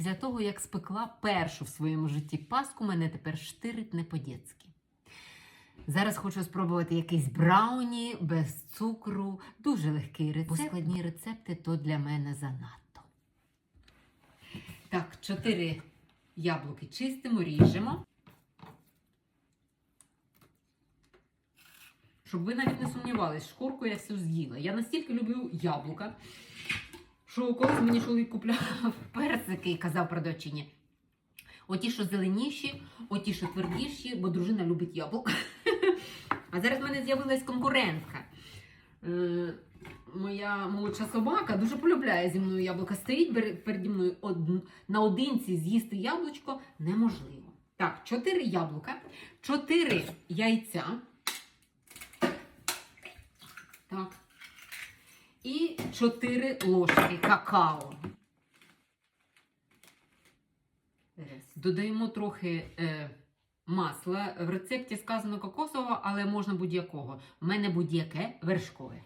Після того, як спекла першу в своєму житті паску, мене тепер штирить не по-дєцьки. Зараз хочу спробувати якийсь брауні без цукру, дуже легкий рецепт. Бо складні рецепти то для мене занадто. Так, чотири яблуки чистимо, ріжемо. Щоб ви навіть не сумнівались, шкурку я всю з'їла. Я настільки люблю яблука, що колись мені чоловік купляв і казав продавчині. Оті, що зеленіші, оті, що твердіші, бо дружина любить яблука. А зараз в мене з'явилась конкурентка. Е, моя молодша собака дуже полюбляє зі мною яблука. Стоїть переді мною од... наодинці з'їсти яблучко неможливо. Так, 4 яблука, 4 яйця. Так. І 4 ложки какао. Додаємо трохи е, масла. В рецепті сказано кокосового, але можна будь-якого. У мене будь-яке вершкове.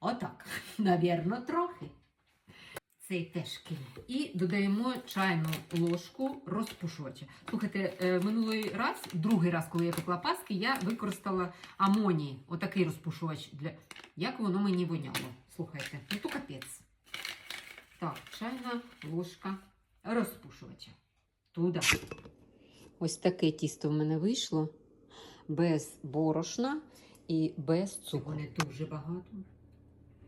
Отак. Навірно, трохи. Цей теж кинь. І додаємо чайну ложку розпушувача. Слухайте, е, минулий раз, другий раз, коли я пекла паски, я використала амоній, отакий розпушувач. Для... Як воно мені воняло. Слухайте, ну то капець. Так, чайна ложка розпушувача. Туди. Ось таке тісто в мене вийшло. Без борошна і без цукру. Не дуже багато.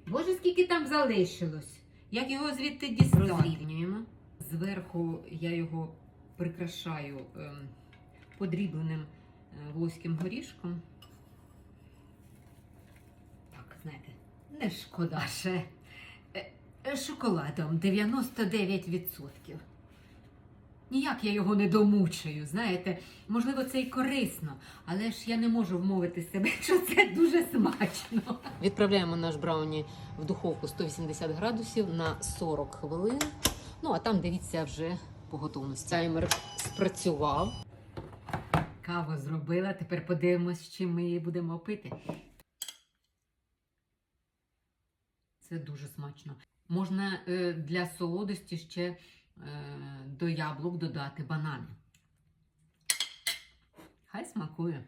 Боже, скільки там залишилось. Як його звідти дістати? Розрівнюємо. Зверху я його прикрашаю ем, подрібленим е, волоським горішком. Так, знаєте, не шкода ще. Е, е, Шоколадом 99%. Ніяк я його не домучаю, знаєте. Можливо, це і корисно, але ж я не можу вмовити себе, що це дуже смачно. Відправляємо наш брауні в духовку 180 градусів на 40 хвилин. Ну, а там дивіться вже по готовності. Таймер спрацював. Каву зробила, тепер подивимось, чим ми її будемо пити. Це дуже смачно. Можна е, для солодості ще до яблук додати банани. Хай смакує.